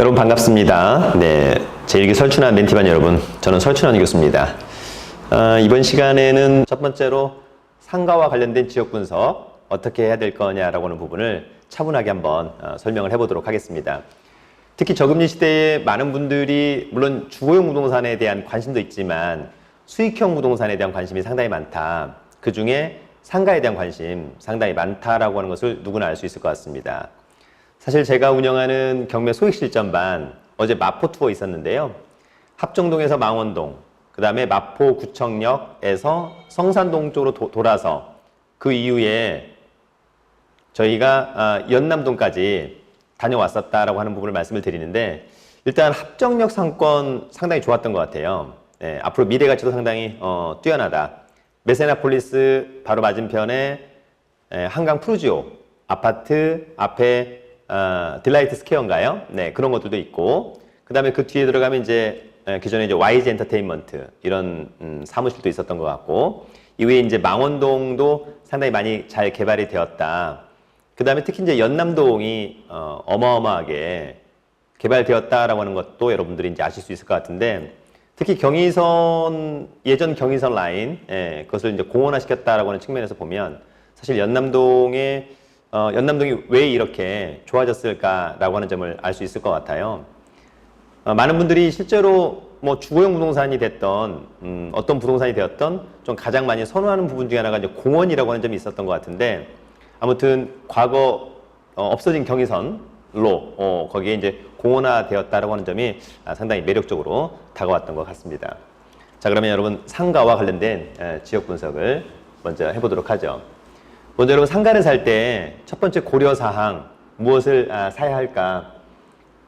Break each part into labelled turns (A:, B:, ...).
A: 여러분 반갑습니다. 네, 제1기 설춘환 멘티반 여러분, 저는 설춘환 교수입니다. 아, 이번 시간에는 첫 번째로 상가와 관련된 지역 분석 어떻게 해야 될 거냐라고 하는 부분을 차분하게 한번 어, 설명을 해보도록 하겠습니다. 특히 저금리 시대에 많은 분들이 물론 주거용 부동산에 대한 관심도 있지만 수익형 부동산에 대한 관심이 상당히 많다. 그 중에 상가에 대한 관심 상당히 많다라고 하는 것을 누구나 알 수 있을 것 같습니다. 사실 제가 운영하는 경매 소액실전반 어제 마포 투어 있었는데요. 합정동에서 망원동, 그 다음에 마포구청역에서 성산동 쪽으로 도- 돌아서 그 이후에 저희가 아, 연남동까지 다녀왔었다라고 하는 부분을 말씀을 드리는데 일단 합정역 상권 상당히 좋았던 것 같아요. 예, 앞으로 미래 가치도 상당히 어, 뛰어나다. 메세나폴리스 바로 맞은편에 예, 한강 푸르지오 아파트 앞에 어, 딜라이트 스퀘어인가요? 네 그런 것들도 있고 그 다음에 그 뒤에 들어가면 이제 예, 기존에 이제 YG 엔터테인먼트 이런 음, 사무실도 있었던 것 같고 이후에 이제 망원동도 상당히 많이 잘 개발이 되었다. 그 다음에 특히 이제 연남동이 어, 어마어마하게 개발되었다라고 하는 것도 여러분들이 이제 아실 수 있을 것 같은데 특히 경의선 예전 경의선 라인 예, 그것을 이제 공원화 시켰다라고 하는 측면에서 보면 사실 연남동의 어, 연남동이 왜 이렇게 좋아졌을까라고 하는 점을 알 수 있을 것 같아요. 어, 많은 분들이 실제로 뭐 주거용 부동산이 됐던 음, 어떤 부동산이 되었던 좀 가장 많이 선호하는 부분 중에 하나가 이제 공원이라고 하는 점이 있었던 것 같은데 아무튼 과거 어, 없어진 경의선로 어, 거기에 이제 공원화 되었다라고 하는 점이 아, 상당히 매력적으로 다가왔던 것 같습니다. 자 그러면 여러분 상가와 관련된 에, 지역 분석을 먼저 해보도록 하죠. 먼저 여러분 상가를 살 때 첫 번째 고려 사항 무엇을 아, 사야 할까?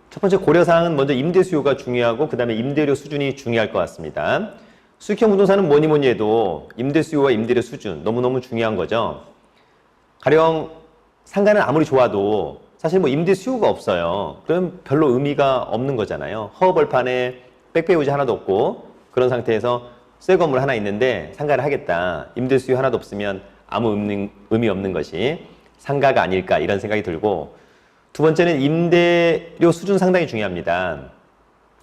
A: 첫 번째 고려 사항은 먼저 임대 수요가 중요하고 그 다음에 임대료 수준이 중요할 것 같습니다. 수익형 부동산은 뭐니 뭐니 해도 임대 수요와 임대료 수준 너무너무 중요한 거죠. 가령 상가는 아무리 좋아도 사실 뭐 임대 수요가 없어요. 그럼 별로 의미가 없는 거잖아요. 허허벌판에 백배우지 하나도 없고 그런 상태에서 새 건물 하나 있는데 상가를 하겠다. 임대 수요 하나도 없으면 아무 의미, 없는 것이 상가가 아닐까 이런 생각이 들고 두 번째는 임대료 수준 상당히 중요합니다.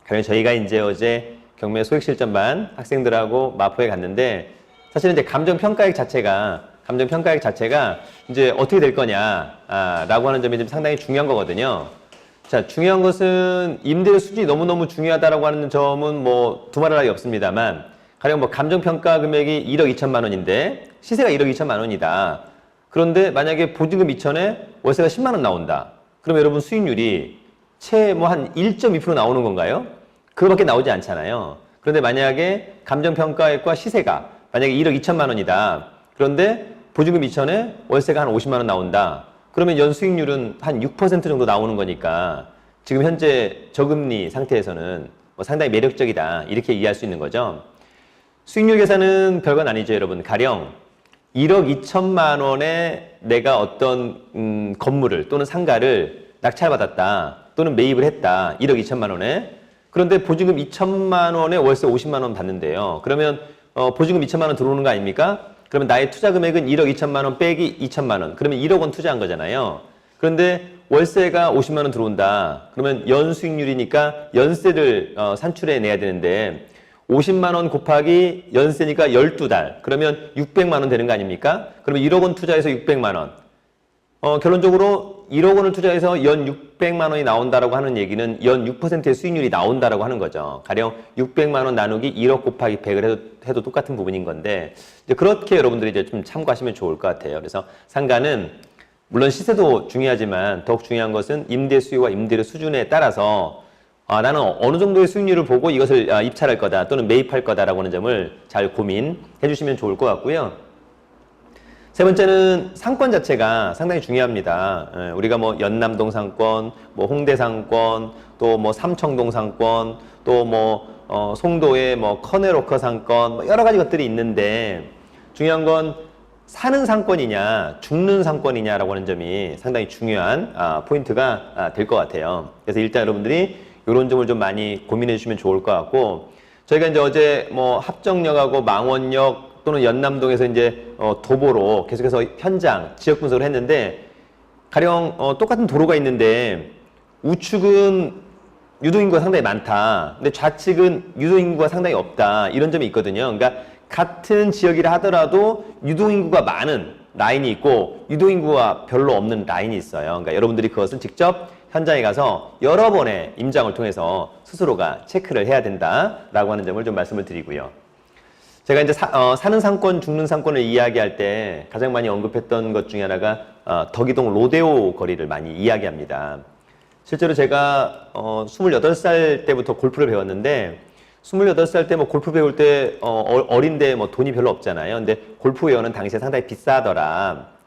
A: 그래서 저희가 이제 어제 경매 소액실전반 학생들하고 마포에 갔는데 사실은 이제 감정평가액 자체가 감정평가액 자체가 이제 어떻게 될 거냐라고 하는 점이 좀 상당히 중요한 거거든요. 자, 중요한 것은 임대료 수준이 너무너무 중요하다라고 하는 점은 뭐 두말할 나위 없습니다만 가령 뭐 감정평가 금액이 1억 2천만 원인데 시세가 1억 2천만 원이다. 그런데 만약에 보증금 2천에 월세가 10만 원 나온다. 그럼 여러분 수익률이 채 뭐 한 1.2% 나오는 건가요? 그거밖에 나오지 않잖아요. 그런데 만약에 감정평가액과 시세가 만약에 1억 2천만 원이다. 그런데 보증금 2천에 월세가 한 50만 원 나온다. 그러면 연 수익률은 한 6% 정도 나오는 거니까 지금 현재 저금리 상태에서는 뭐 상당히 매력적이다. 이렇게 이해할 수 있는 거죠. 수익률 계산은 별건 아니죠, 여러분. 가령 1억 2천만 원에 내가 어떤 음, 건물을 또는 상가를 낙찰받았다 또는 매입을 했다 1억 2천만 원에. 그런데 보증금 2천만 원에 월세 50만 원 받는데요. 그러면 어, 보증금 2천만 원 들어오는 거 아닙니까? 그러면 나의 투자 금액은 1억 2천만 원 빼기 2천만 원. 그러면 1억 원 투자한 거잖아요. 그런데 월세가 50만 원 들어온다. 그러면 연 수익률이니까 연세를 어, 산출해 내야 되는데 50만 원 곱하기 연세니까 12달. 그러면 600만 원 되는 거 아닙니까? 그러면 1억 원 투자해서 600만 원. 어, 결론적으로 1억 원을 투자해서 연 600만 원이 나온다라고 하는 얘기는 연 6%의 수익률이 나온다라고 하는 거죠. 가령 600만 원 나누기 1억 곱하기 100을 해도, 해도 똑같은 부분인 건데 그렇게 여러분들이 이제 좀 참고하시면 좋을 것 같아요. 그래서 상가는 물론 시세도 중요하지만 더욱 중요한 것은 임대 수요와 임대료 수준에 따라서 아, 나는 어느 정도의 수익률을 보고 이것을 아, 입찰할 거다 또는 매입할 거다라고 하는 점을 잘 고민해 주시면 좋을 것 같고요. 세 번째는 상권 자체가 상당히 중요합니다. 예, 우리가 뭐 연남동 상권, 뭐 홍대 상권, 또 뭐 삼청동 상권, 또뭐 어, 송도의 뭐 커네로커 상권, 뭐 여러 가지 것들이 있는데 중요한 건 사는 상권이냐, 죽는 상권이냐라고 하는 점이 상당히 중요한 아, 포인트가 아, 될 것 같아요. 그래서 일단 여러분들이 이런 점을 좀 많이 고민해 주시면 좋을 것 같고 저희가 이제 어제 뭐 합정역하고 망원역 또는 연남동에서 이제 어, 도보로 계속해서 현장 지역 분석을 했는데 가령 어, 똑같은 도로가 있는데 우측은 유동인구가 상당히 많다. 근데 좌측은 유동인구가 상당히 없다. 이런 점이 있거든요. 그러니까 같은 지역이라 하더라도 유동인구가 많은 라인이 있고 유동인구가 별로 없는 라인이 있어요. 그러니까 여러분들이 그것을 직접 현장에 가서 여러 번의 임장을 통해서 스스로가 체크를 해야 된다라고 하는 점을 좀 말씀을 드리고요. 제가 이제 사, 어, 사는 상권, 죽는 상권을 이야기할 때 가장 많이 언급했던 것 중에 하나가 어, 덕이동 로데오 거리를 많이 이야기합니다. 실제로 제가 어, 28살 때부터 골프를 배웠는데 28살 때 뭐 골프 배울 때 어, 어- 어린데 뭐 돈이 별로 없잖아요. 근데 골프웨어는 당시에 상당히 비싸더라.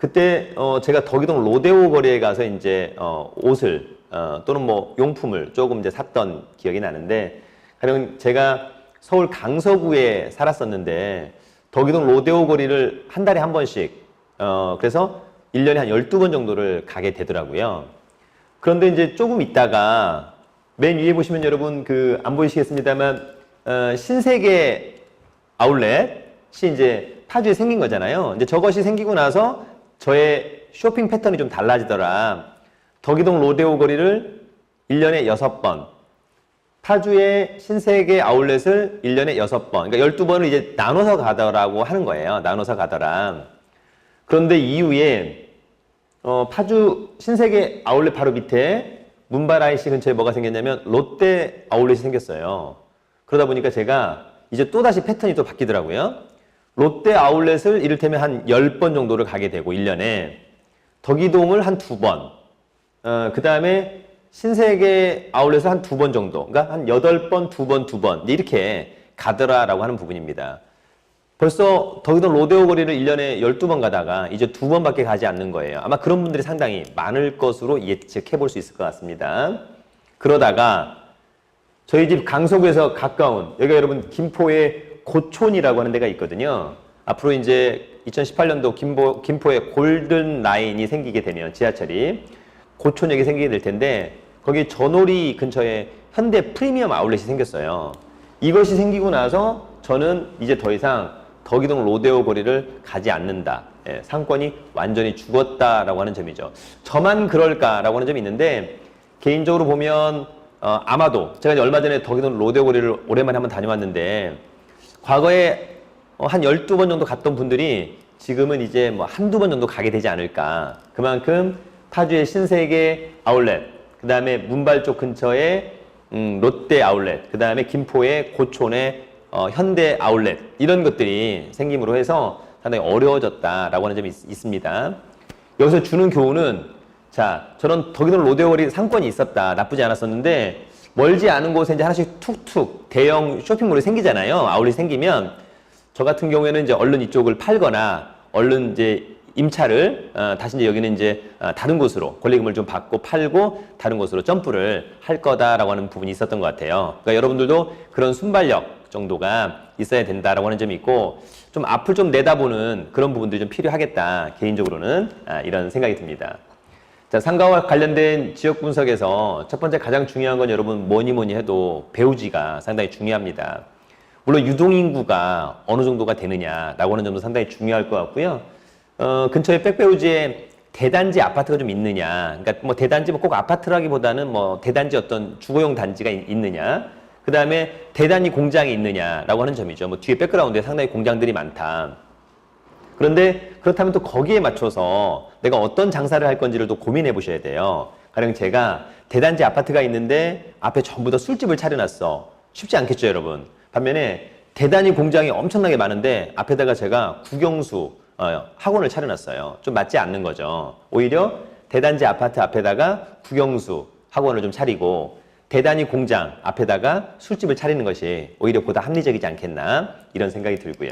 A: 그때 어, 제가 덕이동 로데오 거리에 가서 이제 어, 옷을 어, 또는 뭐 용품을 조금 이제 샀던 기억이 나는데 가령 제가 서울 강서구에 살았었는데 덕이동 로데오 거리를 한 달에 한 번씩 어, 그래서 1년에 한 12번 정도를 가게 되더라고요. 그런데 이제 조금 있다가 맨 위에 보시면 여러분 그 안 보이시겠습니다만 어, 신세계 아울렛이 이제 파주에 생긴 거잖아요. 이제 저것이 생기고 나서 저의 쇼핑 패턴이 좀 달라지더라. 덕이동 로데오 거리를 1년에 6번, 파주의 신세계 아울렛을 1년에 6번, 그러니까 12번을 이제 나눠서 가더라고 하는 거예요. 나눠서 가더라. 그런데 이후에 어, 파주 신세계 아울렛 바로 밑에 IC 근처에 뭐가 생겼냐면 롯데 아울렛이 생겼어요. 그러다 보니까 제가 이제 또다시 패턴이 또 바뀌더라고요. 롯데 아울렛을 이를테면 한 10번 정도를 가게 되고 1년에 덕이동을 한 두 번, 어, 그 다음에 신세계 아울렛을 한 두 번 정도, 그러니까 한 8번, 두 번, 두 번, 이렇게 가더라라고 하는 부분입니다. 벌써 덕이동 로데오 거리를 1년에 12번 가다가 이제 두 번밖에 가지 않는 거예요. 아마 그런 분들이 상당히 많을 것으로 예측해 볼 수 있을 것 같습니다. 그러다가 저희 집 강서구에서 가까운 여기가 여러분 김포의 고촌이라고 하는 데가 있거든요. 앞으로 이제 2018년도 김포, 김포에 골든 라인이 생기게 되면 지하철이 고촌역이 생기게 될 텐데 거기 전오리 근처에 현대 프리미엄 아울렛이 생겼어요. 이것이 생기고 나서 저는 이제 더 이상 덕이동 로데오 거리를 가지 않는다. 예, 상권이 완전히 죽었다라고 하는 점이죠. 저만 그럴까라고 하는 점이 있는데 개인적으로 보면 어, 아마도 제가 얼마 전에 덕이동 로데오 거리를 오랜만에 한번 다녀왔는데 과거에 어, 한 12번 정도 갔던 분들이 지금은 이제 뭐 한두 번 정도 가게 되지 않을까. 그만큼 파주의 신세계 아울렛, 그 다음에 문발 쪽 근처에 음, 롯데 아울렛, 그 다음에 김포의 고촌의 어, 현대 아울렛 이런 것들이 생김으로 해서 상당히 어려워졌다라고 하는 점이 있, 있습니다. 여기서 주는 교훈은 자 저런 덕이동 로데오 거리 상권이 있었다 나쁘지 않았었는데 멀지 않은 곳에 이제 하나씩 툭툭 대형 쇼핑몰이 생기잖아요 아울렛이 생기면 저 같은 경우에는 이제 얼른 이쪽을 팔거나 얼른 이제 임차를 어, 다시 이제 여기는 이제 어, 다른 곳으로 권리금을 좀 받고 팔고 다른 곳으로 점프를 할 거다라고 하는 부분이 있었던 것 같아요. 그러니까 여러분들도 그런 순발력 정도가 있어야 된다라고 하는 점이 있고 좀 앞을 좀 내다보는 그런 부분들이 좀 필요하겠다 개인적으로는 아, 이런 생각이 듭니다. 자, 상가와 관련된 지역 분석에서 첫 번째 가장 중요한 건 여러분 뭐니 뭐니 해도 배우지가 상당히 중요합니다. 물론 유동인구가 어느 정도가 되느냐라고 하는 점도 상당히 중요할 것 같고요. 어, 근처에 백배우지에 대단지 아파트가 좀 있느냐. 그러니까 뭐 대단지 뭐 꼭 아파트라기보다는 뭐 대단지 어떤 주거용 단지가 있- 있느냐. 그 다음에 대단히 공장이 있느냐라고 하는 점이죠. 뭐 뒤에 백그라운드에 상당히 공장들이 많다. 그런데 그렇다면 또 거기에 맞춰서 내가 어떤 장사를 할 건지를 또 고민해 보셔야 돼요. 가령 제가 대단지 아파트가 있는데 앞에 전부 다 술집을 차려놨어. 쉽지 않겠죠, 여러분. 반면에 대단히 공장이 엄청나게 많은데 앞에다가 제가 국영수 어, 학원을 차려놨어요. 좀 맞지 않는 거죠. 오히려 대단지 아파트 앞에다가 국영수 학원을 좀 차리고 대단히 공장 앞에다가 술집을 차리는 것이 오히려 보다 합리적이지 않겠나 이런 생각이 들고요.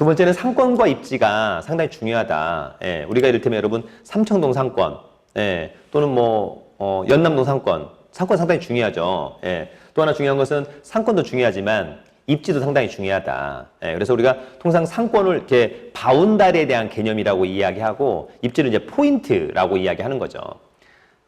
A: 두 번째는 상권과 입지가 상당히 중요하다. 예, 우리가 이를테면 여러분 삼청동 상권, 예, 또는 뭐 어, 연남동 상권, 상권 상당히 중요하죠. 예, 또 하나 중요한 것은 상권도 중요하지만 입지도 상당히 중요하다. 예, 그래서 우리가 통상 상권을 이렇게 바운다리에 대한 개념이라고 이야기하고 입지를 이제 포인트라고 이야기하는 거죠.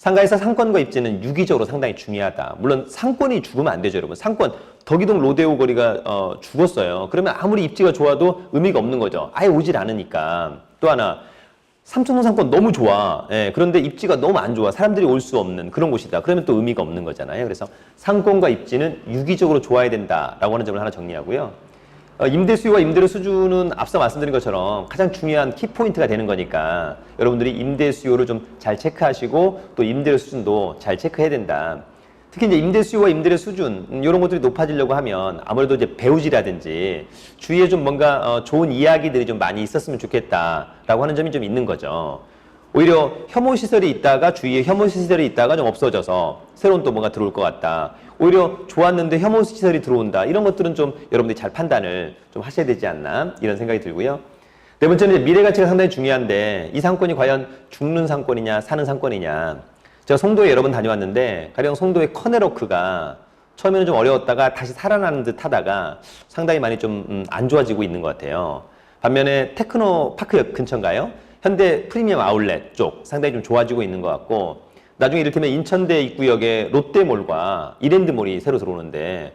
A: 상가에서 상권과 입지는 유기적으로 상당히 중요하다. 물론 상권이 죽으면 안 되죠, 여러분. 상권 덕이동 로데오 거리가 어, 죽었어요. 그러면 아무리 입지가 좋아도 의미가 없는 거죠. 아예 오질 않으니까. 또 하나 삼천동 상권 너무 좋아. 예, 그런데 입지가 너무 안 좋아. 사람들이 올 수 없는 그런 곳이다. 그러면 또 의미가 없는 거잖아요. 그래서 상권과 입지는 유기적으로 좋아야 된다라고 하는 점을 하나 정리하고요. 어, 임대 수요와 임대료 수준은 앞서 말씀드린 것처럼 가장 중요한 키포인트가 되는 거니까 여러분들이 임대 수요를 좀 잘 체크하시고 또 임대료 수준도 잘 체크해야 된다. 특히 이제 임대 수요와 임대료 수준 음, 이런 것들이 높아지려고 하면 아무래도 이제 배우지라든지 주위에 좀 뭔가 어, 좋은 이야기들이 좀 많이 있었으면 좋겠다라고 하는 점이 좀 있는 거죠. 오히려 혐오 시설이 있다가 주위에 혐오 시설이 있다가 좀 없어져서 새로운 또 뭔가 들어올 것 같다. 오히려 좋았는데 혐오 시설이 들어온다. 이런 것들은 좀 여러분들이 잘 판단을 좀 하셔야 되지 않나 이런 생각이 들고요. 네 번째는 미래 가치가 상당히 중요한데 이 상권이 과연 죽는 상권이냐 사는 상권이냐. 제가 송도에 여러 번 다녀왔는데 가령 송도의 커네로크가 처음에는 좀 어려웠다가 다시 살아나는 듯 하다가 상당히 많이 좀 음, 안 좋아지고 있는 것 같아요. 반면에 테크노 파크역 근처인가요? 현대 프리미엄 아울렛 쪽 상당히 좀 좋아지고 있는 것 같고 나중에 이를테면 인천대 입구역에 롯데몰과 이랜드몰이 새로 들어오는데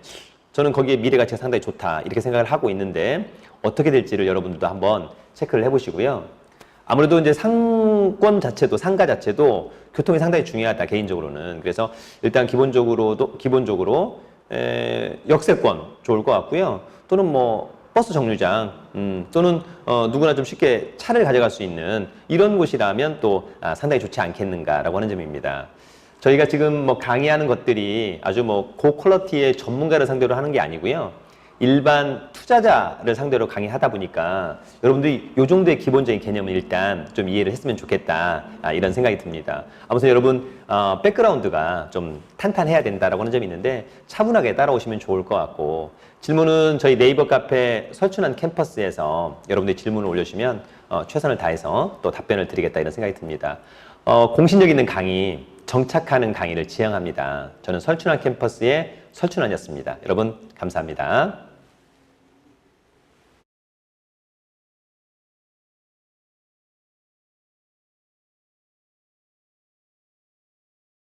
A: 저는 거기에 미래 가치가 상당히 좋다 이렇게 생각을 하고 있는데 어떻게 될지를 여러분들도 한번 체크를 해보시고요. 아무래도 이제 상권 자체도 상가 자체도 교통이 상당히 중요하다 개인적으로는 그래서 일단 기본적으로도 기본적으로 에, 역세권 좋을 것 같고요. 또는 뭐 버스 정류장 음, 또는 어, 누구나 좀 쉽게 차를 가져갈 수 있는 이런 곳이라면 또 아, 상당히 좋지 않겠는가라고 하는 점입니다. 저희가 지금 뭐 강의하는 것들이 아주 뭐 고퀄러티의 전문가를 상대로 하는 게 아니고요. 일반 투자자를 상대로 강의하다 보니까 여러분들이 요 정도의 기본적인 개념을 일단 좀 이해를 했으면 좋겠다 아, 이런 생각이 듭니다. 아무튼 여러분 어, 백그라운드가 좀 탄탄해야 된다라고 하는 점이 있는데 차분하게 따라오시면 좋을 것 같고 질문은 저희 네이버 카페 설춘한 캠퍼스에서 여러분들이 질문을 올려주시면 어, 최선을 다해서 또 답변을 드리겠다 이런 생각이 듭니다. 어, 공신력 있는 강의 정착하는 강의를 지향합니다. 저는 설춘한 캠퍼스의 설춘환이었습니다. 여러분 감사합니다.